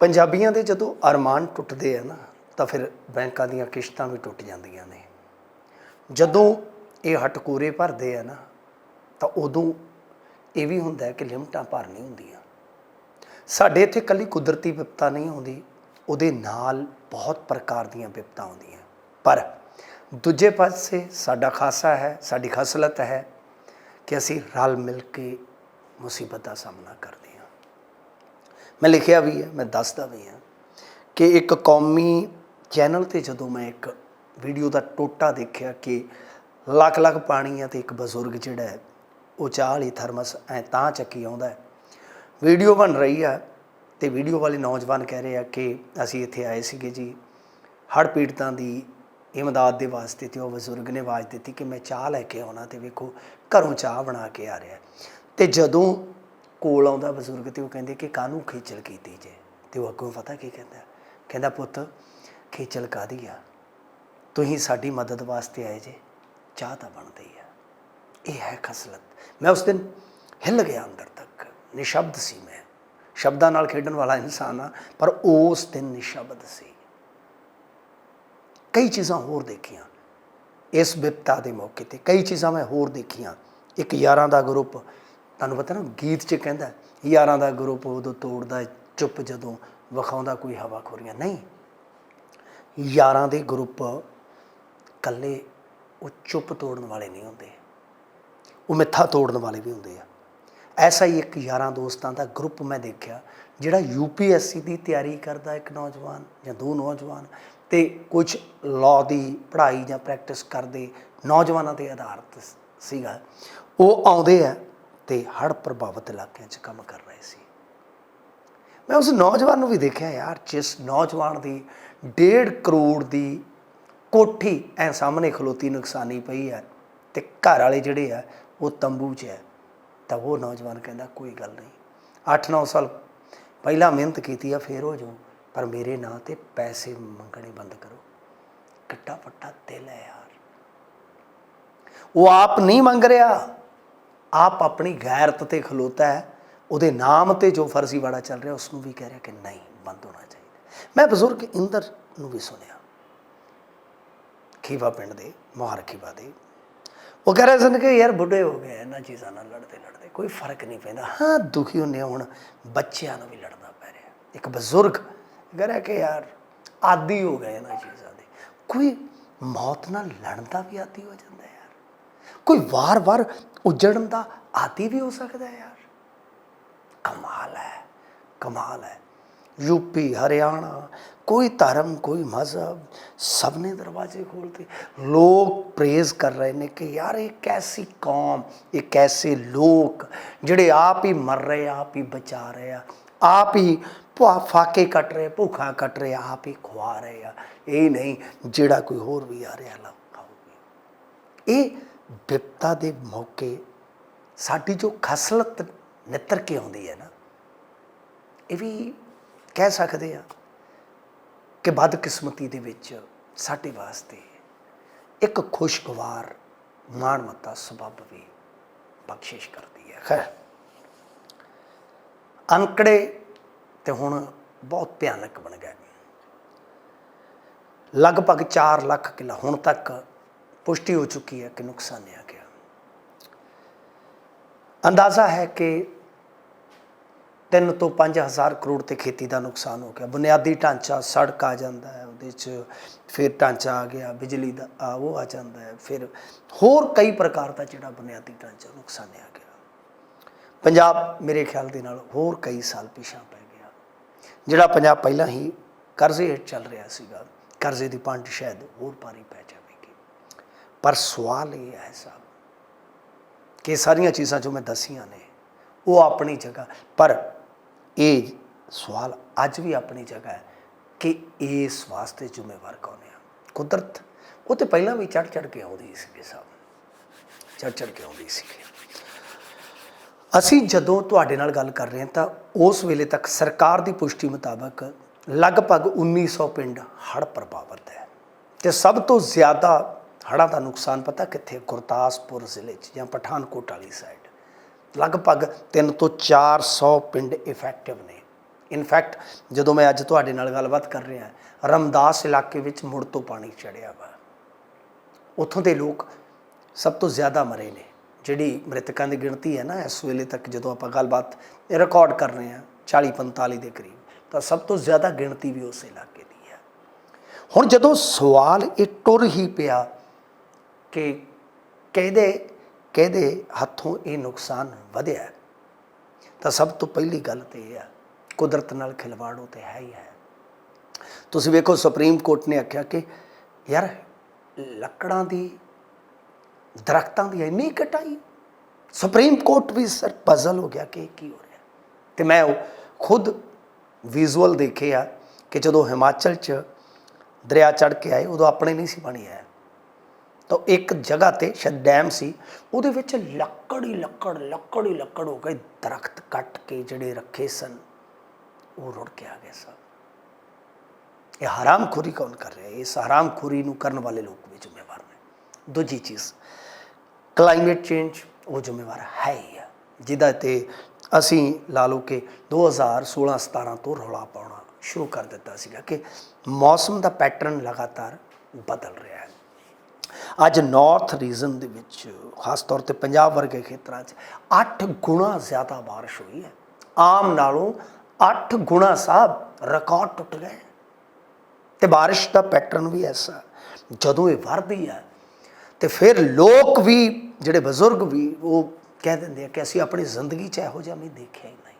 ਪੰਜਾਬੀਆਂ ਦੇ ਜਦੋਂ ਅਰਮਾਨ ਟੁੱਟਦੇ ਆ ਨਾ, ਤਾਂ ਫਿਰ ਬੈਂਕਾਂ ਦੀਆਂ ਕਿਸ਼ਤਾਂ ਵੀ ਟੁੱਟ ਜਾਂਦੀਆਂ ਨੇ। ਜਦੋਂ ਇਹ ਹਟਕੂਰੇ ਭਰਦੇ ਆ ਨਾ, ਤਾਂ ਉਦੋਂ ਇਹ ਵੀ ਹੁੰਦਾ ਕਿ ਲਿਮਟਾਂ ਭਰ ਨਹੀਂ ਹੁੰਦੀਆਂ। ਸਾਡੇ ਇੱਥੇ ਕੱਲੀ ਕੁਦਰਤੀ ਵਿਪਤਾ ਨਹੀਂ ਆਉਂਦੀ, ਉਹਦੇ ਨਾਲ ਬਹੁਤ ਪ੍ਰਕਾਰ ਦੀਆਂ ਵਿਪਤਾ ਆਉਂਦੀਆਂ। ਪਰ ਦੂਜੇ ਪਾਸੇ ਸਾਡਾ ਖਾਸਾ ਹੈ, ਸਾਡੀ ਖਸਲਤ ਹੈ ਕਿ ਅਸੀਂ ਰਲ ਮਿਲ ਕੇ ਮੁਸੀਬਤ ਦਾ ਸਾਹਮਣਾ ਕਰਦੇ ਮੈਂ ਲਿਖਿਆ ਵੀ ਹੈ, ਮੈਂ ਦੱਸਦਾ ਵੀ ਹਾਂ ਕਿ ਇੱਕ ਕੌਮੀ ਚੈਨਲ ਤੇ ਜਦੋਂ ਮੈਂ ਇੱਕ ਵੀਡੀਓ ਦਾ ਟੋਟਾ ਦੇਖਿਆ ਕਿ ਲੱਖ ਲੱਖ ਪਾਣੀ ਆ ਤੇ ਇੱਕ ਬਜ਼ੁਰਗ ਜਿਹੜਾ ਹੈ, ਉਹ ਚਾਹ ਲਈ ਥਰਮਸ ਐ ਤਾਂ ਚੱਕੀ ਆਉਂਦਾ ਵੀਡੀਓ ਬਣ ਰਹੀ ਆ ਤੇ ਵੀਡੀਓ ਵਾਲੇ ਨੌਜਵਾਨ ਕਹਿ ਰਹੇ ਆ ਕਿ ਅਸੀਂ ਇੱਥੇ ਆਏ ਸੀਗੇ ਜੀ, ਹੜ੍ਹ ਪੀੜਤਾਂ ਦੀ ਇਮਦਾਦ ਦੇ ਵਾਸਤੇ ਤੇ ਉਹ ਬਜ਼ੁਰਗ ਨੇ ਆਵਾਜ਼ ਦਿੱਤੀ ਕਿ ਮੈਂ ਚਾਹ ਲੈ ਕੇ ਆਉਣਾ ਤੇ ਵੇਖੋ ਘਰੋਂ ਚਾਹ ਬਣਾ ਕੇ ਆ ਰਿਹਾ ਤੇ ਜਦੋਂ ਕੋਲ ਆਉਂਦਾ ਬਜ਼ੁਰਗ ਤੇ ਉਹ ਕਹਿੰਦੇ ਕਿ ਕਾਹਨੂੰ ਖੇਚਲ ਕੀਤੀ ਜੇ? ਤੇ ਉਹ ਅੱਗੋਂ ਪਤਾ ਕੀ ਕਹਿੰਦਾ? ਕਹਿੰਦਾ, ਪੁੱਤ, ਖੇਚਲ ਕਾਦੀ ਆ? ਤੁਸੀਂ ਸਾਡੀ ਮਦਦ ਵਾਸਤੇ ਆਏ ਜੇ। ਚਾਹ ਤਾਂ ਬਣਦੀ ਆ। ਇਹ ਹੈ ਖਸਲਤ। ਮੈਂ ਉਸ ਦਿਨ ਹਿੱਲ ਗਿਆ ਅੰਦਰ ਤੱਕ। ਨਿਸ਼ਬਦ ਸੀ ਮੈਂ। ਸ਼ਬਦਾਂ ਨਾਲ ਖੇਡਣ ਵਾਲਾ ਇਨਸਾਨ ਆ, ਪਰ ਉਸ ਦਿਨ ਨਿਸ਼ਬਦ ਸੀ। ਕਈ ਚੀਜ਼ਾਂ ਹੋਰ ਦੇਖੀਆਂ। ਇਸ ਵਿਪਤਾ ਦੇ ਮੌਕੇ ਤੇ ਕਈ ਚੀਜ਼ਾਂ ਮੈਂ ਹੋਰ ਦੇਖੀਆਂ। ਇੱਕ ਯਾਰਾਂ ਦਾ ਗਰੁੱਪ ਤੁਹਾਨੂੰ ਪਤਾ ਨਾ, ਗੀਤ 'ਚ ਕਹਿੰਦਾ, ਯਾਰਾਂ ਦਾ ਗਰੁੱਪ ਉਦੋਂ ਤੋੜਦਾ ਚੁੱਪ ਜਦੋਂ ਵਿਖਾਉਂਦਾ ਕੋਈ ਹਵਾ ਖੋਰੀਆਂ। ਨਹੀਂ, ਯਾਰਾਂ ਦੇ ਗਰੁੱਪ ਕੱਲੇ ਉਹ ਚੁੱਪ ਤੋੜਨ ਵਾਲੇ ਨਹੀਂ ਹੁੰਦੇ। ਉਹ ਮਿੱਥਾ ਤੋੜਨ ਵਾਲੇ ਵੀ ਹੁੰਦੇ ਆ। ਐਸਾ ਹੀ ਇੱਕ ਯਾਰਾਂ ਦੋਸਤਾਂ ਦਾ ਗਰੁੱਪ ਮੈਂ ਦੇਖਿਆ, ਜਿਹੜਾ ਯੂਪੀਐਸਸੀ ਦੀ ਤਿਆਰੀ ਕਰਦਾ ਇੱਕ ਨੌਜਵਾਨ ਜਾਂ ਦੋ ਨੌਜਵਾਨ ਤੇ ਕੁਝ ਲਾਅ ਦੀ ਪੜ੍ਹਾਈ ਜਾਂ ਪ੍ਰੈਕਟਿਸ ਕਰਦੇ ਨੌਜਵਾਨਾਂ ਦੇ ਆਧਾਰਿਤ ਸੀਗਾ। ਉਹ ਆਉਂਦੇ ਆ ਤੇ ਹੜ੍ਹ ਪ੍ਰਭਾਵਿਤ ਇਲਾਕਿਆਂ 'ਚ ਕੰਮ ਕਰ ਰਹੇ ਸੀ। ਮੈਂ ਉਸ ਨੌਜਵਾਨ ਨੂੰ ਵੀ ਦੇਖਿਆ ਯਾਰ, ਜਿਸ ਨੌਜਵਾਨ ਦੀ 1.5 ਕਰੋੜ ਦੀ ਕੋਠੀ ਐ ਸਾਹਮਣੇ ਖਲੋਤੀ ਨੁਕਸਾਨੀ ਪਈ ਹੈ ਤੇ ਘਰ ਵਾਲੇ ਜਿਹੜੇ ਆ, ਉਹ ਤੰਬੂ 'ਚ ਹੈ। ਤਾਂ ਉਹ ਨੌਜਵਾਨ ਕਹਿੰਦਾ, ਕੋਈ ਗੱਲ ਨਹੀਂ। 8-9 ਸਾਲ ਪਹਿਲਾਂ ਮਿਹਨਤ ਕੀਤੀ ਆ, ਫੇਰ ਹੋ ਜਾਊ। ਪਰ ਮੇਰੇ ਨਾਂ ਤੇ ਪੈਸੇ ਮੰਗਣੇ ਬੰਦ ਕਰੋ। ਕੱਟਾ ਪੱਟਾ ਦਿਲ ਹੈ ਯਾਰ। ਉਹ ਆਪ ਨਹੀਂ ਮੰਗ ਰਿਹਾ। ਆਪ ਆਪਣੀ ਗੈਰਤ ਤੇ ਖਲੋਤਾ ਹੈ, ਉਹਦੇ ਨਾਮ ਤੇ ਜੋ ਫਰਜ਼ੀਵਾੜਾ ਚੱਲ ਰਿਹਾ ਉਸ ਨੂੰ ਵੀ ਕਹਿ ਰਿਹਾ ਕਿ ਨਹੀਂ, ਬੰਦ ਹੋਣਾ ਚਾਹੀਦਾ। ਮੈਂ ਬਜ਼ੁਰਗ ਇੰਦਰ ਨੂੰ ਵੀ ਸੁਣਿਆ। ਖੀਵਾ ਪਿੰਡ ਦੇ, ਮੁਹਾਰ ਖੀਵਾ ਦੇ। ਉਹ ਕਹਿ ਰਹੇ ਸਨ ਕਿ ਯਾਰ ਬੁੱਢੇ ਹੋ ਗਏ, ਇਹਨਾਂ ਚੀਜ਼ਾਂ ਨਾਲ ਲੜਦੇ ਲੜਦੇ ਕੋਈ ਫ਼ਰਕ ਨਹੀਂ ਪੈਂਦਾ। ਹਾਂ, ਦੁਖੀ ਹੁੰਦੇ ਹੁਣ, ਬੱਚਿਆਂ ਨੂੰ ਵੀ ਲੜਨਾ ਪੈ ਰਿਹਾ। ਇੱਕ ਬਜ਼ੁਰਗ ਕਹਿ ਰਿਹਾ ਕਿ ਯਾਰ ਆਦੀ ਹੋ ਗਏ ਇਹਨਾਂ ਚੀਜ਼ਾਂ ਦੇ। ਕੋਈ ਮੌਤ ਨਾਲ ਲੜਨ ਦਾ ਵੀ ਆਦੀ ਹੋ ਜਾਂਦਾ ਯਾਰ। ਕੋਈ ਵਾਰ-ਵਾਰ ਉਜੜਨ ਦਾ ਆਦੀ ਵੀ ਹੋ ਸਕਦਾ ਹੈ ਯਾਰ। ਕਮਾਲ ਹੈ ਕਮਾਲ ਹੈ। ਯੂਪੀ, ਹਰਿਆਣਾ, ਕੋਈ ਧਰਮ, ਕੋਈ ਮਜ਼ਹਬ ਸਭ ਨੇ ਦਰਵਾਜ਼ੇ ਖੋਲਤੇ ਲੋਕ ਪ੍ਰੇਜ਼ ਕਰ ਰਹੇ ਨੇ ਕਿ ਯਾਰ ਇਹ ਕੈਸੀ ਕੌਮ, ਇਹ ਕੈਸੇ ਲੋਕ ਜਿਹੜੇ ਆਪ ਹੀ ਮਰ ਰਹੇ, ਆਪ ਹੀ ਬਚਾ ਰਹੇ ਆ, ਆਪ ਹੀ ਭੁਆ ਫਾਕੇ ਕੱਟ ਰਹੇ, ਭੁੱਖਾ ਕੱਟ ਰਹੇ, ਆਪ ਹੀ ਖਵਾ ਰਹੇ ਆ। ਇਹ ਨਹੀਂ, ਜਿਹੜਾ ਕੋਈ ਹੋਰ ਵੀ ਆ ਰਿਹਾ ਲਾ ਇਹ ਵਿਪਤਾ ਦੇ ਮੌਕੇ ਸਾਡੀ ਜੋ ਖਸਲਤ ਨਿੱਤਰ ਕੇ ਆਉਂਦੀ ਹੈ ਨਾ, ਇਹ ਵੀ ਕਹਿ ਸਕਦੇ ਆ ਕਿ ਬਦਕਿਸਮਤੀ ਦੇ ਵਿੱਚ ਸਾਡੇ ਵਾਸਤੇ ਇੱਕ ਖੁਸ਼ਗਵਾਰ ਮਾਣਮੱਤਾ ਸਬਬ ਵੀ ਬਖਸ਼ਿਸ਼ ਕਰਦੀ ਹੈ। ਖੈਰ, ਅੰਕੜੇ ਤੇ ਹੁਣ ਬਹੁਤ ਭਿਆਨਕ ਬਣ ਗਏ ਲਗਭਗ 4 ਲੱਖ ਕਿੱਲਾ ਹੁਣ ਤੱਕ ਪੁਸ਼ਟੀ ਹੋ ਚੁੱਕੀ ਹੈ ਕਿ ਨੁਕਸਾਨਿਆ ਗਿਆ। ਅੰਦਾਜ਼ਾ ਹੈ ਕਿ 3 ਤੋਂ 5000 ਕਰੋੜ ਤੇ ਖੇਤੀ ਦਾ ਨੁਕਸਾਨ ਹੋ ਗਿਆ। ਬੁਨਿਆਦੀ ਢਾਂਚਾ ਸੜਕ ਆ ਜਾਂਦਾ ਹੈ, ਉਹਦੇ 'ਚ ਫਿਰ ਢਾਂਚਾ ਆ ਗਿਆ, ਬਿਜਲੀ ਦਾ ਆ, ਉਹ ਆ ਜਾਂਦਾ ਹੈ, ਫਿਰ ਹੋਰ ਕਈ ਪ੍ਰਕਾਰ ਦਾ ਜਿਹੜਾ ਬੁਨਿਆਦੀ ਢਾਂਚਾ ਨੁਕਸਾਨਿਆ ਗਿਆ। ਪੰਜਾਬ ਮੇਰੇ ਖਿਆਲ ਦੇ ਨਾਲ ਹੋਰ ਕਈ ਸਾਲ ਪਿਛਾਂ ਪੈ ਗਿਆ। ਜਿਹੜਾ ਪੰਜਾਬ ਪਹਿਲਾਂ ਹੀ ਕਰਜ਼ੇ ਹੇਠ ਚੱਲ ਰਿਹਾ ਸੀਗਾ, ਕਰਜ਼ੇ ਦੀ ਪੰਡ ਸ਼ਾਇਦ ਹੋਰ ਭਾਰੀ ਪੈ ਪਰ ਸਵਾਲ ਇਹ ਹੈ ਸਾਹਿਬ ਕਿ ਸਾਰੀਆਂ ਚੀਜ਼ਾਂ ਜੋ ਮੈਂ ਦੱਸੀਆਂ ਨੇ, ਉਹ ਆਪਣੀ ਜਗ੍ਹਾ, ਪਰ ਇਹ ਸਵਾਲ ਅੱਜ ਵੀ ਆਪਣੀ ਜਗ੍ਹਾ ਹੈ ਕਿ ਇਸ ਵਾਸਤੇ ਜ਼ਿੰਮੇਵਾਰ ਕੌਣ ਹੈ? ਕੁਦਰਤ, ਉਹ ਤੇ ਪਹਿਲਾਂ ਵੀ ਚੜ ਚੜ ਕੇ ਆਉਂਦੀ ਸੀ ਸਾਹਿਬ ਚੜ ਚੜ ਕੇ ਆਉਂਦੀ ਸੀ ਅਸੀਂ ਜਦੋਂ ਤੁਹਾਡੇ ਨਾਲ ਗੱਲ ਕਰ ਰਹੇ ਹਾਂ ਤਾਂ ਉਸ ਵੇਲੇ ਤੱਕ ਸਰਕਾਰ ਦੀ ਪੁਸ਼ਟੀ ਮੁਤਾਬਕ ਲਗਭਗ 1900 ਪਿੰਡ ਹੜ੍ਹ ਪ੍ਰਭਾਵਿਤ ਹੈ। ਤੇ ਸਭ ਤੋਂ ਜ਼ਿਆਦਾ ਹੜ੍ਹਾਂ ਦਾ ਨੁਕਸਾਨ ਪਤਾ ਕਿੱਥੇ? ਗੁਰਦਾਸਪੁਰ ਜ਼ਿਲ੍ਹੇ 'ਚ ਜਾਂ ਪਠਾਨਕੋਟ ਵਾਲੀ ਸਾਈਡ ਲਗਭਗ 3 ਤੋਂ 400 ਪਿੰਡ ਇਫੈਕਟਿਵ ਨੇ। ਇਨਫੈਕਟ ਜਦੋਂ ਮੈਂ ਅੱਜ ਤੁਹਾਡੇ ਨਾਲ ਗੱਲਬਾਤ ਕਰ ਰਿਹਾ, ਰਮਦਾਸ ਇਲਾਕੇ ਵਿੱਚ ਮੁੜ ਤੋਂ ਪਾਣੀ ਚੜਿਆ ਵਾ। ਉੱਥੋਂ ਦੇ ਲੋਕ ਸਭ ਤੋਂ ਜ਼ਿਆਦਾ ਮਰੇ ਨੇ। ਜਿਹੜੀ ਮ੍ਰਿਤਕਾਂ ਦੀ ਗਿਣਤੀ ਹੈ ਨਾ, ਇਸ ਵੇਲੇ ਤੱਕ ਜਦੋਂ ਆਪਾਂ ਗੱਲਬਾਤ ਰਿਕਾਰਡ ਕਰ ਰਹੇ ਹਾਂ 40 45 ਦੇ ਕਰੀਬ, ਤਾਂ ਸਭ ਤੋਂ ਜ਼ਿਆਦਾ ਗਿਣਤੀ ਵੀ ਉਸ ਇਲਾਕੇ ਦੀ ਹੈ। ਹੁਣ ਜਦੋਂ ਸਵਾਲ ਇਹ ਟੁਰ ਹੀ ਪਿਆ ਕਿ ਕਿਹਦੇ ਕਿਹਦੇ ਹੱਥੋਂ ਇਹ ਨੁਕਸਾਨ ਵਧਿਆ ਤਾਂ ਸਭ ਤੋਂ ਪਹਿਲੀ ਗੱਲ ਤੇ ਇਹ ਆ ਕੁਦਰਤ ਨਾਲ ਖਿਲਵਾੜ ਉਹ ਤੇ ਹੈ ਹੀ ਹੈ। ਤੁਸੀਂ ਵੇਖੋ ਸੁਪਰੀਮ ਕੋਰਟ ਨੇ ਆਖਿਆ ਕਿ ਯਾਰ ਲੱਕੜਾਂ ਦੀ, ਦਰਖਤਾਂ ਦੀ ਇੰਨੀ ਕਟਾਈ, ਸੁਪਰੀਮ ਕੋਰਟ ਵੀ ਸਰ ਪਜ਼ਲ ਹੋ ਗਿਆ ਕਿ ਇਹ ਕੀ ਹੋ ਰਿਹਾ ਤੇ ਮੈਂ ਉਹ ਖੁਦ ਵਿਜ਼ੂਅਲ ਦੇਖੇ ਆ ਕਿ ਜਦੋਂ ਹਿਮਾਚਲ 'ਚ ਦਰਿਆ ਚੜ ਕੇ ਆਏ, ਉਦੋਂ ਆਪਣੇ ਨਹੀਂ ਸੀ ਪਾਣੀ ਆਇਆ ਤਾਂ ਇੱਕ ਜਗ੍ਹਾ ਤੇ ਸ਼ਾਇਦ ਡੈਮ ਸੀ, ਉਹਦੇ ਵਿੱਚ ਲੱਕੜ ਹੀ ਲੱਕੜ ਲੱਕੜ ਹੀ ਲੱਕੜ ਹੋ ਗਏ, ਦਰਖਤ ਕੱਟ ਕੇ ਜਿਹੜੇ ਰੱਖੇ ਸਨ, ਉਹ ਰੁੜ ਕੇ ਆ ਗਏ ਸਭ। ਇਹ ਹਰਾਮਖੋਰੀ ਕੌਣ ਕਰ ਰਿਹਾ ਹੈ? ਇਸ ਹਰਾਮਖੋਰੀ ਨੂੰ ਕਰਨ ਵਾਲੇ ਲੋਕ ਵੀ ਜ਼ਿੰਮੇਵਾਰ ਨੇ। ਦੂਜੀ ਚੀਜ਼ ਕਲਾਈਮੇਟ ਚੇਂਜ ਉਹ ਜ਼ਿੰਮੇਵਾਰ ਹੈ ਹੀ ਆ, ਜਿਹਦਾ ਤੇ ਅਸੀਂ ਲਾ ਲਓ ਕਿ 2016 17 ਤੋਂ ਰੌਲਾ ਪਾਉਣਾ ਸ਼ੁਰੂ ਕਰ ਦਿੱਤਾ ਸੀਗਾ ਕਿ ਮੌਸਮ ਦਾ ਪੈਟਰਨ ਲਗਾਤਾਰ ਬਦਲ ਰਿਹਾ ਹੈ। ਅੱਜ ਨਾਰਥ ਰੀਜਨ ਦੇ ਵਿੱਚ, ਖਾਸ ਤੌਰ ਤੇ ਪੰਜਾਬ ਵਰਗੇ ਖੇਤਰਾਂ 'ਚ 8 ਗੁਣਾ ਜ਼ਿਆਦਾ ਬਾਰਿਸ਼ ਹੋਈ ਹੈ। ਆਮ ਨਾਲੋਂ 8 ਗੁਣਾ ਸਾਹਿਬ ਰਿਕਾਰਡ ਟੁੱਟ ਗਏ। ਤੇ ਬਾਰਿਸ਼ ਦਾ ਪੈਟਰਨ ਵੀ ਐਸਾ ਜਦੋਂ ਇਹ ਵਰਦੀ ਹੈ, ਤੇ ਫਿਰ ਲੋਕ ਵੀ, ਜਿਹੜੇ ਬਜ਼ੁਰਗ ਵੀ, ਉਹ ਕਹਿ ਦਿੰਦੇ ਆ ਕਿ ਅਸੀਂ ਆਪਣੀ ਜ਼ਿੰਦਗੀ 'ਚ ਇਹੋ ਜਿਹਾ ਨਹੀਂ ਦੇਖਿਆ ਹੀ ਨਹੀਂ।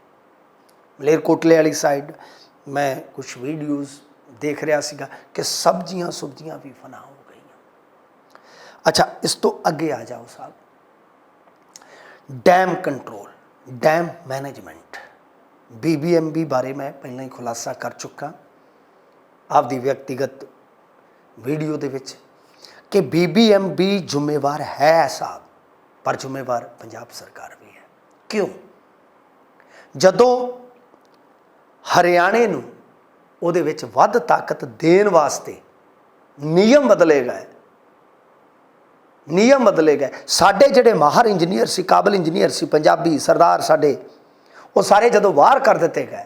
ਮਲੇਰਕੋਟਲੇ ਵਾਲੀ ਸਾਈਡ ਮੈਂ ਕੁਝ ਵੀਡੀਓਜ਼ ਦੇਖ ਰਿਹਾ ਸੀਗਾ ਕਿ ਸਬਜ਼ੀਆਂ ਸੁਬਜ਼ੀਆਂ ਵੀ ਫਨਾ ਹੋ ਅੱਛਾ ਇਸ ਤੋਂ ਅੱਗੇ ਆ ਜਾਓ Sahib dam control dam management BBMB ਬਾਰੇ ਮੈਂ ਪਹਿਲਾਂ ਹੀ ਖੁਲਾਸਾ ਕਰ ਚੁੱਕਾ ਆਪਦੀ ਵਿਅਕਤੀਗਤ ਵੀਡੀਓ ਦੇ ਵਿੱਚ ਕਿ ਬੀਬੀਐਮਬੀ ਜ਼ਿੰਮੇਵਾਰ ਹੈ ਸਾਹਿਬ ਪਰ ਜ਼ਿੰਮੇਵਾਰ ਪੰਜਾਬ ਸਰਕਾਰ ਵੀ ਹੈ ਕਿਉਂ ਜਦੋਂ ਹਰਿਆਣੇ ਨੂੰ ਉਹਦੇ ਵਿੱਚ ਵੱਧ ਤਾਕਤ ਦੇਣ ਵਾਸਤੇ ਨਿਯਮ ਬਦਲੇ ਗਏ ਨਿਯਮ ਬਦਲੇ ਗਏ। ਸਾਡੇ ਜਿਹੜੇ ਮਾਹਰ ਇੰਜੀਨੀਅਰ ਸੀ, ਕਾਬਲ ਇੰਜੀਨੀਅਰ ਸੀ, ਪੰਜਾਬੀ ਸਰਦਾਰ ਸਾਡੇ, ਉਹ ਸਾਰੇ ਜਦੋਂ ਬਾਹਰ ਕਰ ਦਿੱਤੇ ਗਏ,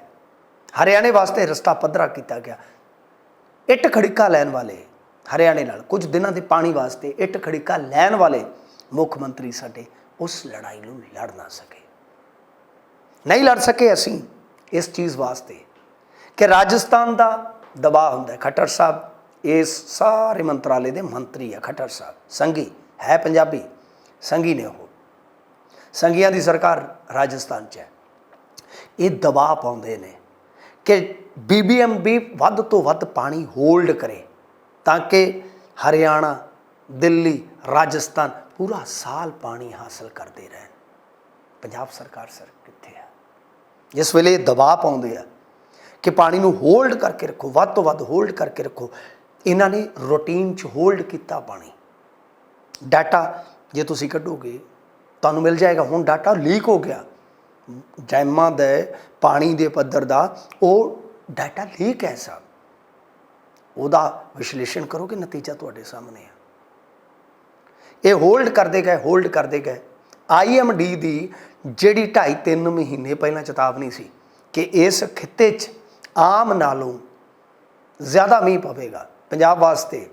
ਹਰਿਆਣੇ ਵਾਸਤੇ ਰਸਤਾ ਪੱਧਰਾ ਕੀਤਾ ਗਿਆ। ਇੱਟ ਖੜਿੱਕਾ ਲੈਣ ਵਾਲੇ ਹਰਿਆਣੇ ਨਾਲ, ਕੁਝ ਦਿਨਾਂ ਦੇ ਪਾਣੀ ਵਾਸਤੇ ਇੱਟ ਖੜਿੱਕਾ ਲੈਣ ਵਾਲੇ ਮੁੱਖ ਮੰਤਰੀ ਸਾਡੇ, ਉਸ ਲੜਾਈ ਨੂੰ ਲੜ ਨਾ ਸਕੇ। ਨਹੀਂ ਲੜ ਸਕੇ ਅਸੀਂ ਇਸ ਚੀਜ਼ ਵਾਸਤੇ ਕਿ ਰਾਜਸਥਾਨ ਦਾ ਦਬਾਅ ਹੁੰਦਾ ਖੱਟਰ ਸਾਹਿਬ, ਇਸ ਸਾਰੇ ਮੰਤਰਾਲੇ ਦੇ ਮੰਤਰੀ ਹੈ ਖੱਟਰ ਸਾਹਿਬ ਸੰਗੀ ਹੈ ਪੰਜਾਬੀ ਸੰਗੀ ਨੇ ਉਹ। ਸੰਗੀਆਂ ਦੀ ਸਰਕਾਰ ਰਾਜਸਥਾਨ 'ਚ ਹੈ। ਇਹ ਦਬਾਅ ਪਾਉਂਦੇ ਨੇ ਕਿ ਬੀਬੀਐਮਬੀ ਵੱਧ ਤੋਂ ਵੱਧ ਪਾਣੀ ਹੋਲਡ ਕਰੇ ਤਾਂ ਕਿ ਹਰਿਆਣਾ, ਦਿੱਲੀ, ਰਾਜਸਥਾਨ ਪੂਰਾ ਸਾਲ ਪਾਣੀ ਹਾਸਲ ਕਰਦੇ ਰਹਿਣ। ਪੰਜਾਬ ਸਰਕਾਰ ਸਰ ਕਿੱਥੇ ਆ? ਜਿਸ ਵੇਲੇ ਇਹ ਦਬਾਅ ਪਾਉਂਦੇ ਆ ਕਿ ਪਾਣੀ ਨੂੰ ਹੋਲਡ ਕਰਕੇ ਰੱਖੋ, ਵੱਧ ਤੋਂ ਵੱਧ ਹੋਲਡ ਕਰਕੇ ਰੱਖੋ, ਇਹਨਾਂ ਨੇ ਰੂਟੀਨ 'ਚ ਹੋਲਡ ਕੀਤਾ ਪਾਣੀ। ਡਾਟਾ ਜੇ ਤੁਸੀਂ ਕੱਢੋਗੇ, ਤੁਹਾਨੂੰ ਮਿਲ ਜਾਏਗਾ। ਹੁਣ ਡਾਟਾ ਲੀਕ ਹੋ ਗਿਆ। ਜੈਮਾਂ ਦੇ ਪਾਣੀ ਦੇ ਪੱਧਰ ਦਾ ਉਹ ਡਾਟਾ ਲੀਕ ਹੈ ਸਭ ਉਹਦਾ ਵਿਸ਼ਲੇਸ਼ਣ ਕਰੋਗੇ ਨਤੀਜਾ ਤੁਹਾਡੇ ਸਾਹਮਣੇ ਆ। ਇਹ ਹੋਲਡ ਕਰਦੇ ਗਏ, ਹੋਲਡ ਕਰਦੇ ਗਏ। ਆਈਐਮਡੀ ਦੀ ਜਿਹੜੀ 2.5 3 ਮਹੀਨੇ ਪਹਿਲਾਂ ਚੇਤਾਵਨੀ ਸੀ ਕਿ ਇਸ ਖਿੱਤੇ 'ਚ ਆਮ ਨਾਲੋਂ ਜ਼ਿਆਦਾ ਮੀਂਹ ਪਵੇਗਾ। ਪੰਜਾਬ ਵਾਸਤੇ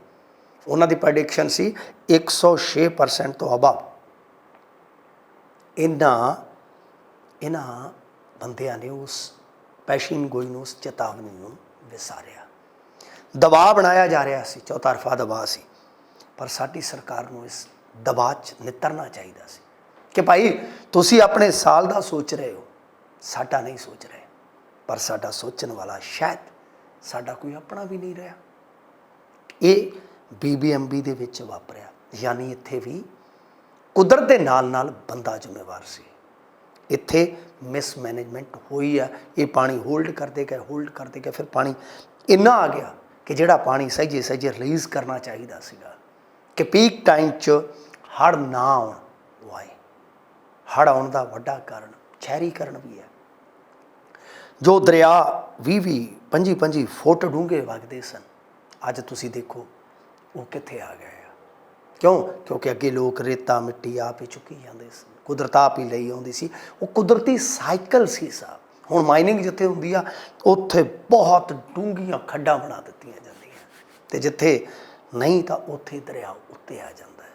ਉਹਨਾਂ ਦੀ ਪ੍ਰੈਡਿਕਸ਼ਨ ਸੀ 106% ਤੋਂ ਅਬਵ ਇਹਨਾਂ ਇਹਨਾਂ ਬੰਦਿਆਂ ਨੇ ਉਸ ਪੈਸ਼ੀਨ ਗੋਈ ਨੂੰ, ਉਸ ਚੇਤਾਵਨੀ ਨੂੰ ਵਿਸਾਰਿਆ। ਦਬਾਅ ਬਣਾਇਆ ਜਾ ਰਿਹਾ ਸੀ ਚੌਤਰਫਾ ਦਬਾਅ ਸੀ, ਪਰ ਸਾਡੀ ਸਰਕਾਰ ਨੂੰ ਇਸ ਦਬਾਅ 'ਚ ਨਿਤਰਨਾ ਚਾਹੀਦਾ ਸੀ ਕਿ ਭਾਈ ਤੁਸੀਂ ਆਪਣੇ ਸਾਲ ਦਾ ਸੋਚ ਰਹੇ ਹੋ, ਸਾਡਾ ਨਹੀਂ ਸੋਚ ਰਹੇ, ਪਰ ਸਾਡਾ ਸੋਚਣ ਵਾਲਾ ਸ਼ਾਇਦ ਸਾਡਾ ਕੋਈ ਆਪਣਾ ਵੀ ਨਹੀਂ ਰਿਹਾ। ਇਹ ਬੀਬੀਐਮਬੀ ਦੇ ਵਿੱਚ ਵਾਪਰਿਆ। ਯਾਨੀ ਇੱਥੇ ਵੀ ਕੁਦਰਤ ਦੇ ਨਾਲ ਨਾਲ ਬੰਦਾ ਜ਼ਿੰਮੇਵਾਰ ਸੀ। ਇੱਥੇ ਮਿਸਮੈਨੇਜਮੈਂਟ ਹੋਈ ਆ। ਇਹ ਪਾਣੀ ਹੋਲਡ ਕਰਦੇ ਗਏ ਹੋਲਡ ਕਰਦੇ ਗਏ, ਫਿਰ ਪਾਣੀ ਇੰਨਾ ਆ ਗਿਆ ਕਿ ਜਿਹੜਾ ਪਾਣੀ ਸਹਿਜੇ ਸਹਿਜੇ ਰਿਲੀਜ਼ ਕਰਨਾ ਚਾਹੀਦਾ ਸੀਗਾ ਕਿ ਪੀਕ ਟਾਈਮ 'ਚ ਹੜ ਨਾ ਆਉਣ ਉਹ ਆਏ ਹੜ ਆਉਣ ਦਾ ਵੱਡਾ ਕਾਰਨ ਸ਼ਹਿਰੀਕਰਨ ਵੀ ਹੈ। ਜੋ ਦਰਿਆ 20 20 25 25 ਫੁੱਟ ਡੂੰਘੇ ਵਗਦੇ ਸਨ। ਅੱਜ ਤੁਸੀਂ ਦੇਖੋ ਉਹ ਕਿੱਥੇ ਆ ਗਏ ਆ? ਕਿਉਂ? ਕਿਉਂਕਿ ਅੱਗੇ ਲੋਕ ਰੇਤਾ ਮਿੱਟੀ ਆਪ ਹੀ ਚੁੱਕੀ ਜਾਂਦੇ ਸੀ। ਕੁਦਰਤ ਆਪ ਹੀ ਲਈ ਆਉਂਦੀ ਸੀ। ਉਹ ਕੁਦਰਤੀ ਸਾਈਕਲ ਸੀ ਸਾਹਿਬ ਹੁਣ ਮਾਈਨਿੰਗ ਜਿੱਥੇ ਹੁੰਦੀ ਆ, ਉੱਥੇ ਬਹੁਤ ਡੂੰਘੀਆਂ ਖੱਡਾਂ ਬਣਾ ਦਿੱਤੀਆਂ ਜਾਂਦੀਆਂ। ਤੇ ਜਿੱਥੇ ਨਹੀਂ ਤਾਂ ਉੱਥੇ ਦਰਿਆ ਉੱਤੇ ਆ ਜਾਂਦਾ ਹੈ।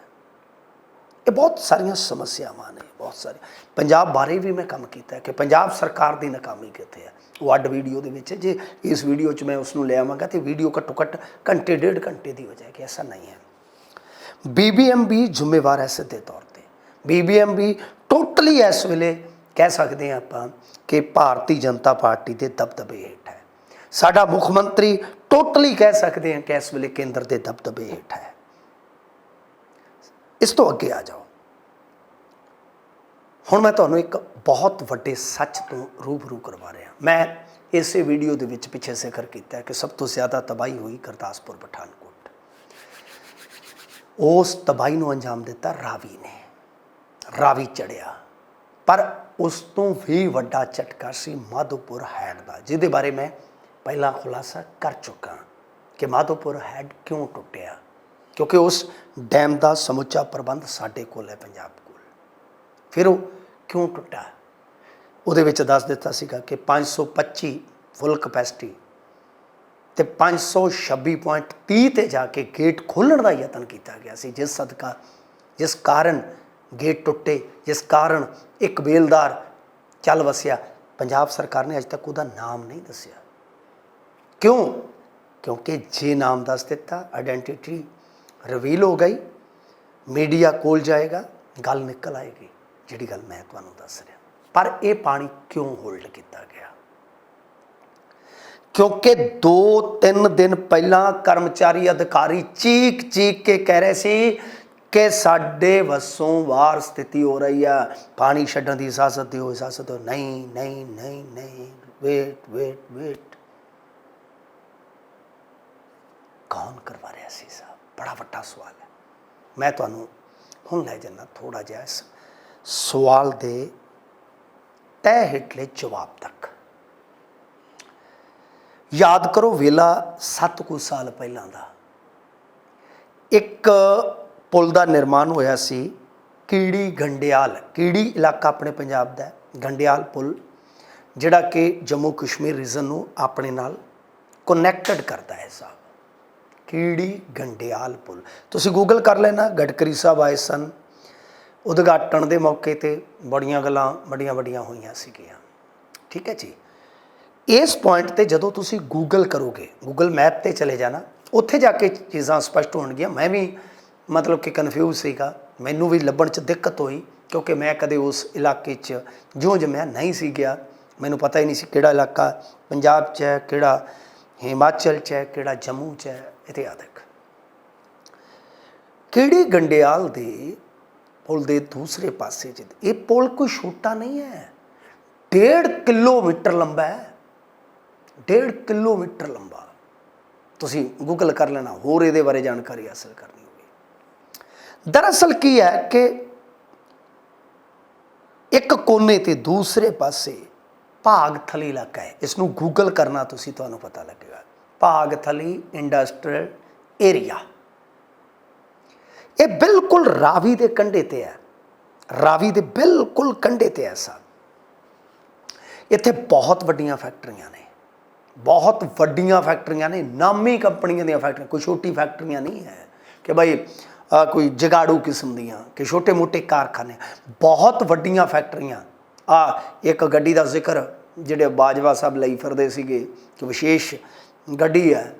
ਇਹ ਬਹੁਤ ਸਾਰੀਆਂ ਸਮੱਸਿਆਵਾਂ ਨੇ, ਬਹੁਤ ਸਾਰੀ ਪੰਜਾਬ ਬਾਰੇ ਵੀ ਮੈਂ ਕੰਮ ਕੀਤਾ ਕਿ ਪੰਜਾਬ ਸਰਕਾਰ ਦੀ ਨਾਕਾਮੀ ਕਿੱਥੇ ਹੈ? ਉਹ ਅੱਡ ਵੀਡੀਓ ਦੇ ਵਿੱਚ ਜੇ ਇਸ ਵੀਡੀਓ 'ਚ ਮੈਂ ਉਸ ਨੂੰ ਲੈ ਆਵਾਂਗਾ ਤੇ ਵੀਡੀਓ ਘੱਟੋ ਘੱਟ ਘੰਟੇ ਡੇਢ ਘੰਟੇ ਦੀ ਹੋ ਜਾਏਗੀ ਐਸਾ ਨਹੀਂ ਹੈ। ਬੀਬੀਐਮਬੀ ਜ਼ਿੰਮੇਵਾਰ ਹੈ ਸਿੱਧੇ ਤੌਰ ਤੇ। ਬੀਬੀਐਮਬੀ ਟੋਟਲੀ ਇਸ ਵੇਲੇ ਕਹਿ ਸਕਦੇ ਹਾਂ ਆਪਾਂ ਕਿ ਭਾਰਤੀ ਜਨਤਾ ਪਾਰਟੀ ਦੇ ਦਬਦਬੇ ਹੇਠ ਹੈ। ਸਾਡਾ ਮੁੱਖ ਮੰਤਰੀ ਟੋਟਲੀ ਕਹਿ ਸਕਦੇ ਹਾਂ ਕਿ ਇਸ ਵੇਲੇ ਕੇਂਦਰ ਦੇ ਦਬਦਬੇ ਹੇਠ ਹੈ। ਇਸ ਤੋਂ ਅੱਗੇ ਆ ਜਾਓ। ਹੁਣ ਮੈਂ ਤੁਹਾਨੂੰ ਇੱਕ ਬਹੁਤ ਵੱਡੇ ਸੱਚ ਤੋਂ ਰੂਬਰੂ ਕਰਵਾ ਰਿਹਾ। ਮੈਂ ਇਸੇ ਵੀਡੀਓ ਦੇ ਵਿੱਚ ਪਿੱਛੇ ਜ਼ਿਕਰ ਕੀਤਾ ਕਿ ਸਭ ਤੋਂ ਜ਼ਿਆਦਾ ਤਬਾਹੀ ਹੋਈ ਗੁਰਦਾਸਪੁਰ, ਪਠਾਨਕੋਟ। ਉਸ ਤਬਾਹੀ ਨੂੰ ਅੰਜਾਮ ਦਿੱਤਾ ਰਾਵੀ ਨੇ। ਰਾਵੀ ਚੜਿਆ। ਪਰ ਉਸ ਤੋਂ ਵੀ ਵੱਡਾ ਝਟਕਾ ਸੀ ਮਾਧੋਪੁਰ ਹੈਡ ਦਾ, ਜਿਹਦੇ ਬਾਰੇ ਮੈਂ ਪਹਿਲਾਂ ਖੁਲਾਸਾ ਕਰ ਚੁੱਕਾ ਕਿ ਮਾਧੋਪੁਰ ਹੈਡ ਕਿਉਂ ਟੁੱਟਿਆ। ਕਿਉਂਕਿ ਉਸ ਡੈਮ ਦਾ ਸਮੁੱਚਾ ਪ੍ਰਬੰਧ ਸਾਡੇ ਕੋਲ ਹੈ, ਪੰਜਾਬ ਕੋਲ। ਫਿਰ ਉਹ ਕਿਉਂ ਟੁੱਟਾ? ਉਹਦੇ ਵਿੱਚ ਦੱਸ ਦਿੱਤਾ ਸੀਗਾ ਕਿ 525 ਫੁੱਲ ਕਪੈਸਿਟੀ ਤੇ 526.30 ਤੇ ਜਾ ਕੇ ਗੇਟ ਖੋਲਣ ਦਾ ਯਤਨ ਕੀਤਾ ਗਿਆ ਸੀ, ਜਿਸ ਸਦਕਾ, ਜਿਸ ਕਾਰਨ ਗੇਟ ਟੁੱਟੇ, ਜਿਸ ਕਾਰਨ ਇੱਕ ਬੇਲਦਾਰ ਚੱਲ ਵਸਿਆ। ਪੰਜਾਬ ਸਰਕਾਰ ਨੇ ਅਜੇ ਤੱਕ ਉਹਦਾ ਨਾਮ ਨਹੀਂ ਦੱਸਿਆ। ਕਿਉਂ? ਕਿਉਂਕਿ ਜੇ ਨਾਮ ਦੱਸ ਦਿੱਤਾ ਆਇਡੈਂਟੀਟੀ ਰਿਵੀਲ ਹੋ ਗਈ। ਮੀਡੀਆ ਕੋਲ ਜਾਏਗਾ, ਗੱਲ ਨਿਕਲ ਆਏਗੀ, ਜਿਹੜੀ ਗੱਲ ਮੈਂ ਤੁਹਾਨੂੰ ਦੱਸ ਰਿਹਾ। ਪਰ ਇਹ ਪਾਣੀ ਕਿਉਂ ਹੋਲਡ ਕੀਤਾ ਗਿਆ? ਕਿਉਂਕਿ 2-3 ਦਿਨ ਪਹਿਲਾਂ ਕਰਮਚਾਰੀ ਅਧਿਕਾਰੀ ਚੀਕ ਚੀਕ ਕੇ ਕਹਿ ਰਹੇ ਸੀ ਕਿ ਸਾਡੇ ਵਸੋਂ ਵਾਰ ਸਥਿਤੀ ਹੋ ਰਹੀ ਆ। ਪਾਣੀ ਛੱਡਣ ਦੀ ਇਜਾਜ਼ਤ ਦਿਓ ਇਜਾਜ਼ਤ ਦਿਓ। ਨਹੀਂ ਨਹੀਂ ਨਹੀਂ ਨਹੀਂ ਵੇਟ ਵੇਟ ਵੇਟ ਕੌਣ ਕਰਵਾ ਰਿਹਾ ਸੀ ਸਾਹਿਬ ਬੜਾ ਵੱਡਾ ਸਵਾਲ ਹੈ। ਮੈਂ ਤੁਹਾਨੂੰ ਹੁਣ ਲੈ ਜਾਣਾ ਥੋੜਾ ਜਿਹਾ ਇਸ ਸਵਾਲ ਦੇ ਤੈ ਹੇਠਲੇ ਜਵਾਬ ਤੱਕ। ਯਾਦ ਕਰੋ ਵੇਲਾ 7 ਕੁ ਸਾਲ ਪਹਿਲਾਂ ਦਾ। ਇੱਕ ਪੁਲ ਦਾ ਨਿਰਮਾਣ ਹੋਇਆ ਸੀ ਕੀੜੀ ਗੰਡਿਆਲ। ਕੀੜੀ ਇਲਾਕਾ ਆਪਣੇ ਪੰਜਾਬ ਦਾ ਗੰਡਿਆਲ ਪੁਲ, ਜਿਹੜਾ ਕਿ ਜੰਮੂ ਕਸ਼ਮੀਰ ਰੀਜਨ ਨੂੰ ਆਪਣੇ ਨਾਲ ਕਨੈਕਟਡ ਕਰਦਾ ਹੈ ਸਾਹਿਬ ਕੀੜੀ ਗੰਡਿਆਲ ਪੁਲ ਤੁਸੀਂ ਗੂਗਲ ਕਰ ਲੈਣਾ, ਗਡਕਰੀ ਸਾਹਿਬ ਆਏ ਸਨ। ਉਦਘਾਟਨ ਦੇ ਮੌਕੇ ਤੇ ਬੜੀਆਂ ਗੱਲਾਂ ਬੜੀਆਂ ਵੱਡੀਆਂ ਹੋਈਆਂ ਸੀਗੀਆਂ। ਠੀਕ ਹੈ ਜੀ? ਇਸ ਪੁਆਇੰਟ ਤੇ ਜਦੋਂ ਤੁਸੀਂ ਗੂਗਲ ਕਰੋਗੇ ਗੂਗਲ ਮੈਪ ਤੇ ਚਲੇ ਜਾਣਾ, ਉੱਥੇ ਜਾ ਕੇ ਚੀਜ਼ਾਂ ਸਪਸ਼ਟ ਹੋਣਗੀਆਂ। ਮੈਂ ਵੀ ਮਤਲਬ ਕਿ ਕਨਫਿਊਜ਼ ਸੀਗਾ। ਮੈਨੂੰ ਵੀ ਲੱਭਣ 'ਚ ਦਿੱਕਤ ਹੋਈ, ਕਿਉਂਕਿ ਮੈਂ ਕਦੇ ਉਸ ਇਲਾਕੇ 'ਚ ਜਿਉਂ ਜਮਿਆ ਨਹੀਂ ਸੀ ਗਿਆ। ਮੈਨੂੰ ਪਤਾ ਹੀ ਨਹੀਂ ਸੀ ਕਿਹੜਾ ਇਲਾਕਾ ਪੰਜਾਬ 'ਚ ਹੈ, ਕਿਹੜਾ ਹਿਮਾਚਲ 'ਚ ਹੈ, ਕਿਹੜਾ ਜੰਮੂ 'ਚ ਹੈ। ਇਤਿਆਦਿਕ ਕਿਹੜੀ ਗੰਡਿਆਲ ਦੇ ਪੁਲ ਦੇ ਦੂਸਰੇ ਪਾਸੇ ਚ ਇਹ ਪੁਲ ਕੋਈ ਛੋਟਾ ਨਹੀਂ ਹੈ। ਡੇਢ ਕਿਲੋਮੀਟਰ ਲੰਬਾ ਹੈ। ਡੇਢ ਕਿਲੋਮੀਟਰ ਲੰਬਾ। ਤੁਸੀਂ ਗੂਗਲ ਕਰ ਲੈਣਾ, ਹੋਰ ਇਹਦੇ ਬਾਰੇ ਜਾਣਕਾਰੀ ਹਾਸਲ ਕਰਨੀ ਹੋਵੇ। ਦਰਅਸਲ ਕੀ ਹੈ ਕਿ ਇੱਕ ਕੋਨੇ ਤੇ ਦੂਸਰੇ ਪਾਸੇ ਭਾਗਥਲੀ ਇਲਾਕਾ ਹੈ। ਇਸ ਨੂੰ ਗੂਗਲ ਕਰਨਾ ਤੁਸੀਂ, ਤੁਹਾਨੂੰ ਪਤਾ ਲੱਗੇਗਾ। Bhagthali industrial area. ਇਹ ਬਿਲਕੁਲ ਰਾਵੀ ਦੇ ਕੰਢੇ ਤੇ ਹੈ। ਰਾਵੀ ਦੇ ਬਿਲਕੁਲ ਕੰਢੇ ਤੇ ਹੈ ਸਾਹਿਬ ਇੱਥੇ ਬਹੁਤ ਵੱਡੀਆਂ ਫੈਕਟਰੀਆਂ ਨੇ। ਬਹੁਤ ਵੱਡੀਆਂ ਫੈਕਟਰੀਆਂ ਨੇ। ਨਾਮੀ ਕੰਪਨੀਆਂ ਦੀਆਂ ਫੈਕਟਰੀਆਂ। ਕੋਈ ਛੋਟੀ ਫੈਕਟਰੀਆਂ ਨਹੀਂ ਹੈ ਕਿ ਭਾਈ ਕੋਈ ਜਗਾੜੂ ਕਿਸਮ ਦੀਆਂ ਕਿ ਛੋਟੇ-ਮੋਟੇ ਕਾਰਖਾਨੇ। ਬਹੁਤ ਵੱਡੀਆਂ ਫੈਕਟਰੀਆਂ। ਆ, ਇੱਕ ਗੱਡੀ ਦਾ ਜ਼ਿਕਰ ਜਿਹੜੇ ਬਾਜਵਾ ਸਾਹਿਬ ਲਈ ਫਿਰਦੇ ਸੀਗੇ ਕਿ ਵਿਸ਼ੇਸ਼ ਗੱਡੀ ਹੈ,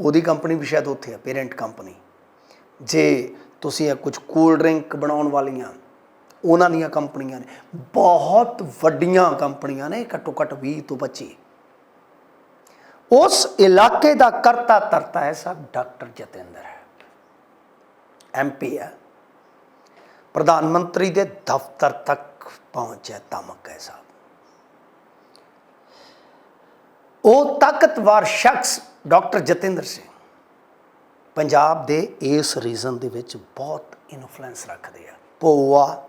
ਉਹਦੀ ਕੰਪਨੀ ਵੀ ਸ਼ਾਇਦ ਉੱਥੇ ਹੈ ਪੇਰੈਂਟ ਕੰਪਨੀ ਜੇ ਤੁਸੀਂ ਇਹ ਕੁਝ ਕੂਲ ਡਰਿੰਕ ਬਣਾਉਣ ਵਾਲੀਆਂ, ਉਹਨਾਂ ਦੀਆਂ ਕੰਪਨੀਆਂ ਨੇ, ਬਹੁਤ ਵੱਡੀਆਂ ਕੰਪਨੀਆਂ ਨੇ ਘੱਟੋ ਘੱਟ 20 ਤੋਂ 25 ਉਸ ਇਲਾਕੇ ਦਾ ਕਰਤਾ ਤਰਤਾ ਹੈ ਸਭ ਡਾਕਟਰ ਜਤਿੰਦਰ ਹੈ। ਐਮਪੀ ਹੈ। ਪ੍ਰਧਾਨ ਮੰਤਰੀ ਦੇ ਦਫ਼ਤਰ ਤੱਕ ਪਹੁੰਚਿਆ ਧਮਕ ਹੈ ਸਾਹਿਬ ਉਹ ਤਾਕਤਵਰ ਸ਼ਖਸ ਡਾਕਟਰ ਜਤਿੰਦਰ ਸਿੰਘ ਪੰਜਾਬ ਦੇ ਇਸ ਰੀਜਨ ਦੇ ਵਿੱਚ ਬਹੁਤ ਇਨਫਲੂਐਂਸ ਰੱਖਦੇ ਆ। ਪੋਆ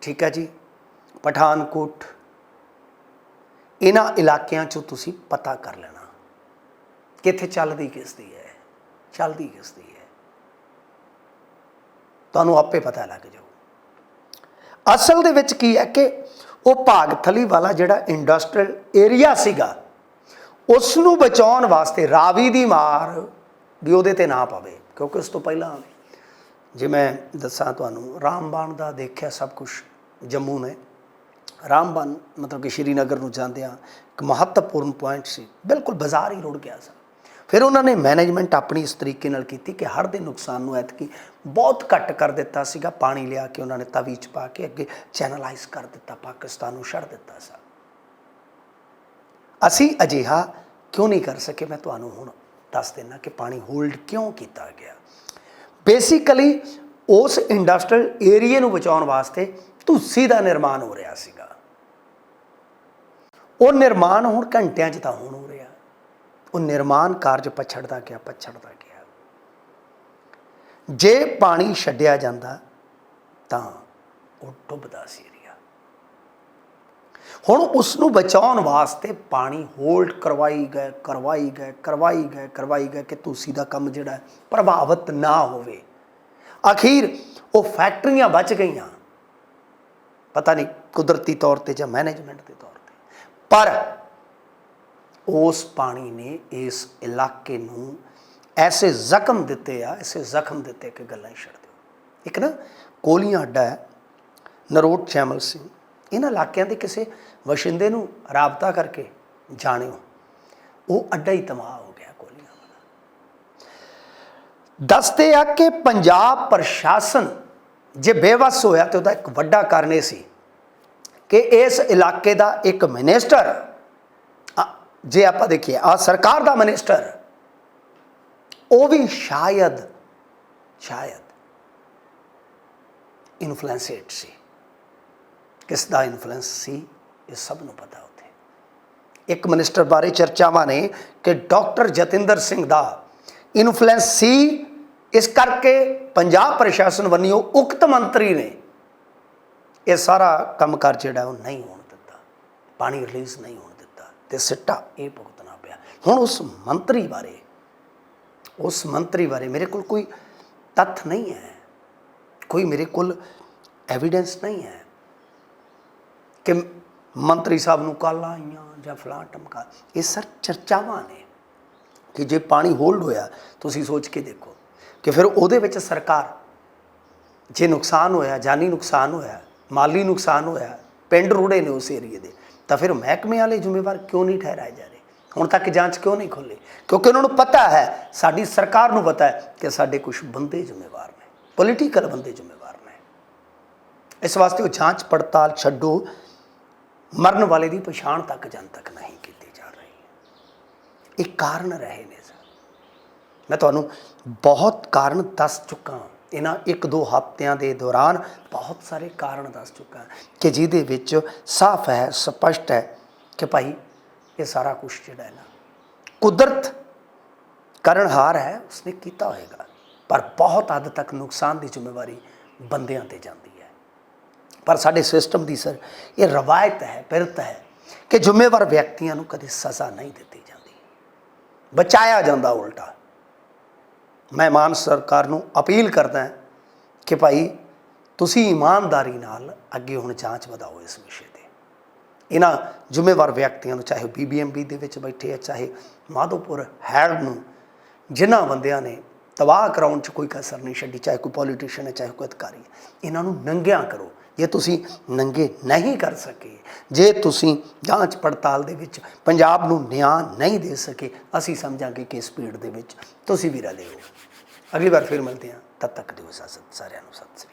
ਠੀਕ ਹੈ ਜੀ, ਪਠਾਨਕੋਟ, ਇਹਨਾਂ ਇਲਾਕਿਆਂ 'ਚੋਂ ਤੁਸੀਂ ਪਤਾ ਕਰ ਲੈਣਾ। ਕਿੱਥੇ ਚੱਲਦੀ ਕਿਸ ਦੀ ਹੈ, ਚੱਲਦੀ ਕਿਸ ਦੀ ਹੈ। ਤੁਹਾਨੂੰ ਆਪੇ ਪਤਾ ਲੱਗ ਜਾਊ। ਅਸਲ ਦੇ ਵਿੱਚ ਕੀ ਹੈ ਕਿ ਉਹ ਭਾਗਥਲੀ ਵਾਲਾ ਜਿਹੜਾ ਇੰਡਸਟਰੀਅਲ ਏਰੀਆ ਸੀਗਾ ਉਸ ਨੂੰ ਬਚਾਉਣ ਵਾਸਤੇ ਰਾਵੀ ਦੀ ਮਾਰ ਵੀ ਉਹਦੇ ਤੇ ਨਾ ਪਵੇ, ਕਿਉਂਕਿ ਉਸ ਤੋਂ ਪਹਿਲਾਂ ਜੇ ਮੈਂ ਦੱਸਾਂ ਤੁਹਾਨੂੰ, ਰਾਮਬਾਣ ਦਾ ਦੇਖਿਆ ਸਭ ਕੁਝ ਜੰਮੂ ਨੇ। ਰਾਮਬਾਣ ਮਤਲਬ ਕਿ ਸ਼੍ਰੀਨਗਰ ਨੂੰ ਜਾਂਦਿਆਂ ਇੱਕ ਮਹੱਤਵਪੂਰਨ ਪੁਆਇੰਟ ਸੀ, ਬਿਲਕੁਲ ਬਾਜ਼ਾਰ ਹੀ ਰੁੜ ਗਿਆ ਸੀ। ਫਿਰ ਉਹਨਾਂ ਨੇ ਮੈਨੇਜਮੈਂਟ ਆਪਣੀ ਇਸ ਤਰੀਕੇ ਨਾਲ ਕੀਤੀ ਕਿ ਹੜ੍ਹ ਦੇ ਨੁਕਸਾਨ ਨੂੰ ਐਤਕੀ ਬਹੁਤ ਘੱਟ ਕਰ ਦਿੱਤਾ ਸੀਗਾ। ਪਾਣੀ ਲਿਆ ਕੇ ਉਹਨਾਂ ਨੇ ਤਵੀ ਚ ਪਾ ਕੇ ਅੱਗੇ ਚੈਨਲਾਈਜ਼ ਕਰ ਦਿੱਤਾ, ਪਾਕਿਸਤਾਨ ਨੂੰ ਛੱਡ ਦਿੱਤਾ ਸੀ। ਅਸੀਂ ਅਜਿਹਾ ਕਿਉਂ ਨਹੀਂ ਕਰ ਸਕੇ? ਮੈਂ ਤੁਹਾਨੂੰ ਹੁਣ ਦੱਸ ਦਿੰਦਾ ਕਿ ਪਾਣੀ ਹੋਲਡ ਕਿਉਂ ਕੀਤਾ ਗਿਆ? ਬੇਸਿਕਲੀ ਉਸ ਇੰਡਸਟਰੀਅਲ ਏਰੀਆ ਨੂੰ ਬਚਾਉਣ ਵਾਸਤੇ ਧੁੱਸੀ ਦਾ ਨਿਰਮਾਣ ਹੋ ਰਿਹਾ ਸੀਗਾ। ਉਹ ਨਿਰਮਾਣ ਹੁਣ ਘੰਟਿਆਂ 'ਚ ਤਾਂ ਹੁਣ ਹੋ ਰਿਹਾ। ਉਹ ਨਿਰਮਾਣ ਕਾਰਜ ਪਛੜਦਾ ਗਿਆ ਪਛੜਦਾ ਗਿਆ। ਜੇ ਪਾਣੀ ਛੱਡਿਆ ਜਾਂਦਾ ਤਾਂ ਉਹ ਡੁੱਬਦਾ ਸੀ। ਹੁਣ ਉਸ ਨੂੰ ਬਚਾਉਣ ਵਾਸਤੇ ਪਾਣੀ ਹੋਲਡ ਕਰਵਾਈ ਗਏ ਕਰਵਾਈ ਗਏ ਕਰਵਾਈ ਗਏ ਕਰਵਾਈ ਗਏ ਕਿ ਤੁਸੀਂ ਦਾ ਕੰਮ ਜਿਹੜਾ ਪ੍ਰਭਾਵਿਤ ਨਾ ਹੋਵੇ। ਅਖੀਰ ਉਹ ਫੈਕਟਰੀਆਂ ਬਚ ਗਈਆਂ। ਪਤਾ ਨਹੀਂ ਕੁਦਰਤੀ ਤੌਰ ਤੇ ਜਾਂ ਮੈਨੇਜਮੈਂਟ ਦੇ ਤੌਰ ਤੇ। ਪਰ ਉਸ ਪਾਣੀ ਨੇ ਇਸ ਇਲਾਕੇ ਨੂੰ ਐਸੇ ਜ਼ਖਮ ਦਿੱਤੇ ਆ, ਐਸੇ ਜ਼ਖਮ ਦਿੱਤੇ ਕਿ ਗੱਲਾਂ ਹੀ ਛੱਡ ਦਿਓ। ਇੱਕ ਨਾ ਕੋਲੀਆਂ ਅੱਡਾ ਹੈ, ਨਰੋਟ ਚੈਮਲ ਸਿੰਘ। ਇਹਨਾਂ ਇਲਾਕਿਆਂ ਦੇ ਕਿਸੇ ਵਸ਼ਿੰਦੇ ਨੂੰ ਰਾਬਤਾ ਕਰਕੇ ਜਾਣਿਓ, ਉਹ ਅੱਡਾ ਹੀ ਤਬਾਹ ਹੋ ਗਿਆ ਗੋਲੀਆਂ ਵਾਲਾ ਦੱਸਦੇ ਆ ਕਿ ਪੰਜਾਬ ਪ੍ਰਸ਼ਾਸਨ ਜੇ ਬੇਵਸ ਹੋਇਆ ਤੇ ਉਹਦਾ ਇੱਕ ਵੱਡਾ ਕਾਰਨ ਇਹ ਸੀ ਕਿ ਇਸ ਇਲਾਕੇ ਦਾ ਇੱਕ ਮਿਨਿਸਟਰ ਜੇ ਆਪਾਂ ਦੇਖੀਏ ਆ ਸਰਕਾਰ ਦਾ ਮਿਨਿਸਟਰ, ਉਹ ਵੀ ਸ਼ਾਇਦ ਸ਼ਾਇਦ ਇਨਫਲੂਐਂਸਡ ਸੀ। ਕਿਸ ਦਾ ਇਨਫਲੂਐਂਸ ਸੀ, ਇਹ ਸਭ ਨੂੰ ਪਤਾ ਉੱਥੇ। ਇੱਕ ਮਿਨਿਸਟਰ ਬਾਰੇ ਚਰਚਾਵਾਂ ਨੇ ਕਿ ਡਾਕਟਰ ਜਤਿੰਦਰ ਸਿੰਘ ਦਾ ਇਨਫਲੂਐਂਸ ਸੀ। ਇਸ ਕਰਕੇ ਪੰਜਾਬ ਪ੍ਰਸ਼ਾਸਨ ਵੱਲੋਂ ਉਕਤ ਮੰਤਰੀ ਨੇ ਇਹ ਸਾਰਾ ਕੰਮਕਾਰ ਜਿਹੜਾ ਉਹ ਨਹੀਂ ਹੋਣ ਦਿੱਤਾ। ਪਾਣੀ ਰਿਲੀਜ਼ ਨਹੀਂ ਹੋਣ ਦਿੱਤਾ ਤੇ ਸਿੱਟਾ ਇਹ ਭੁਗਤਣਾ ਪਿਆ। ਹੁਣ ਉਸ ਮੰਤਰੀ ਬਾਰੇ, ਉਸ ਮੰਤਰੀ ਬਾਰੇ ਮੇਰੇ ਕੋਲ ਕੋਈ ਤੱਥ ਨਹੀਂ ਹੈ। ਕੋਈ ਮੇਰੇ ਕੋਲ ਐਵੀਡੈਂਸ ਨਹੀਂ ਹੈ। ਕਿ ਮੰਤਰੀ ਸਾਹਿਬ ਨੂੰ ਕਾਲਾਂ ਆਈਆਂ ਜਾਂ ਫਲਾਂ ਟਮਕਾ। ਇਹ ਸਰ ਚਰਚਾਵਾਂ ਨੇ ਕਿ ਜੇ ਪਾਣੀ ਹੋਲਡ ਹੋਇਆ, ਤੁਸੀਂ ਸੋਚ ਕੇ ਦੇਖੋ ਕਿ ਫਿਰ ਉਹਦੇ ਵਿੱਚ ਸਰਕਾਰ ਜੇ ਨੁਕਸਾਨ ਹੋਇਆ, ਜਾਨੀ ਨੁਕਸਾਨ ਹੋਇਆ, ਮਾਲੀ ਨੁਕਸਾਨ ਹੋਇਆ, ਪਿੰਡ ਰੁੜੇ ਨੇ ਉਸ ਏਰੀਏ ਦੇ, ਤਾਂ ਫਿਰ ਮਹਿਕਮੇ ਵਾਲੇ ਜ਼ਿੰਮੇਵਾਰ ਕਿਉਂ ਨਹੀਂ ਠਹਿਰਾਏ ਜਾ ਰਹੇ? ਹੁਣ ਤੱਕ ਜਾਂਚ ਕਿਉਂ ਨਹੀਂ ਖੁੱਲੀ ਕਿਉਂਕਿ ਉਹਨਾਂ ਨੂੰ ਪਤਾ ਹੈ, ਸਾਡੀ ਸਰਕਾਰ ਨੂੰ ਪਤਾ ਹੈ ਕਿ ਸਾਡੇ ਕੁਝ ਬੰਦੇ ਜ਼ਿੰਮੇਵਾਰ ਨੇ ਪੋਲੀਟੀਕਲ ਬੰਦੇ ਜ਼ਿੰਮੇਵਾਰ ਨੇ। ਇਸ ਵਾਸਤੇ ਉਹ ਜਾਂਚ ਪੜਤਾਲ ਛੱਡੋ ਮਰਨ ਵਾਲੇ ਦੀ ਪਛਾਣ ਤੱਕ ਜਨ ਤੱਕ ਨਹੀਂ ਕੀਤੀ ਜਾ ਰਹੀ। ਇਹ ਕਾਰਨ ਰਹੇ ਨੇ ਸਰ। ਮੈਂ ਤੁਹਾਨੂੰ ਬਹੁਤ ਕਾਰਨ ਦੱਸ ਚੁੱਕਾ ਇਹਨਾਂ ਇੱਕ ਦੋ ਹਫ਼ਤਿਆਂ ਦੇ ਦੌਰਾਨ ਬਹੁਤ ਸਾਰੇ ਕਾਰਨ ਦੱਸ ਚੁੱਕਾ ਕਿ ਜਿਹਦੇ ਵਿੱਚ ਸਾਫ਼ ਹੈ, ਸਪਸ਼ਟ ਹੈ ਕਿ ਭਾਈ ਇਹ ਸਾਰਾ ਕੁਝ ਜਿਹੜਾ ਹੈ ਨਾ ਕੁਦਰਤ ਕਰਨਹਾਰ ਹੈ, ਉਸਨੇ ਕੀਤਾ ਹੋਏਗਾ। ਪਰ ਬਹੁਤ ਹੱਦ ਤੱਕ ਨੁਕਸਾਨ ਦੀ ਜ਼ਿੰਮੇਵਾਰੀ ਬੰਦਿਆਂ ਤੇ ਜਾਂਦੀ ਪਰ ਸਾਡੇ ਸਿਸਟਮ ਦੀ ਸਰ, ਇਹ ਰਵਾਇਤ ਹੈ ਪਿਰਤ ਹੈ ਕਿ ਜ਼ਿੰਮੇਵਾਰ ਵਿਅਕਤੀਆਂ ਨੂੰ ਕਦੇ ਸਜ਼ਾ ਨਹੀਂ ਦਿੱਤੀ ਜਾਂਦੀ। ਬਚਾਇਆ ਜਾਂਦਾ ਉਲਟਾ। ਮੈਂ ਮਾਨ ਸਰਕਾਰ ਨੂੰ ਅਪੀਲ ਕਰਦਾ ਕਿ ਭਾਈ ਤੁਸੀਂ ਇਮਾਨਦਾਰੀ ਨਾਲ ਅੱਗੇ ਹੁਣ ਜਾਂਚ ਵਧਾਓ ਇਸ ਵਿਸ਼ੇ ਤੇ। ਇਹਨਾਂ ਜ਼ਿੰਮੇਵਾਰ ਵਿਅਕਤੀਆਂ ਨੂੰ, ਚਾਹੇ ਬੀਬੀਐਮਬੀ ਦੇ ਵਿੱਚ ਬੈਠੇ ਆ, ਚਾਹੇ ਮਾਧੋਪੁਰ ਹੈਡ ਨੂੰ, ਜਿਨ੍ਹਾਂ ਬੰਦਿਆਂ ਨੇ ਤਬਾਹ ਕਰਾਉਣ 'ਚ ਕੋਈ ਕਸਰ ਨਹੀਂ ਛੱਡੀ, ਚਾਹੇ ਕੋਈ ਪੋਲੀਟੀਸ਼ੀਅਨ ਹੈ, ਚਾਹੇ ਕੋਈ ਅਧਿਕਾਰੀ ਹੈ, ਇਹਨਾਂ ਨੂੰ ਨੰਗਿਆਂ ਕਰੋ। ਜੇ ਤੁਸੀਂ ਨੰਗੇ ਨਹੀਂ ਕਰ ਸਕੇ, ਜੇ ਤੁਸੀਂ ਜਾਂਚ ਪੜਤਾਲ ਦੇ ਵਿੱਚ ਪੰਜਾਬ ਨੂੰ ਨਿਆਂ ਨਹੀਂ ਦੇ ਸਕੇ, ਅਸੀਂ ਸਮਝਾਂਗੇ ਕਿ ਇਸ ਭੀੜ ਦੇ ਵਿੱਚ ਤੁਸੀਂ ਵੀ ਰਲੇ ਹੋ ਅਗਲੀ ਵਾਰ ਫਿਰ ਮਿਲਦੇ ਹਾਂ। ਤਦ ਤੱਕ ਦਿਓ ਇਜਾਜ਼ਤ। ਸਾਰਿਆਂ ਨੂੰ ਸਤਿ ਸ੍ਰੀ ਅਕਾਲ।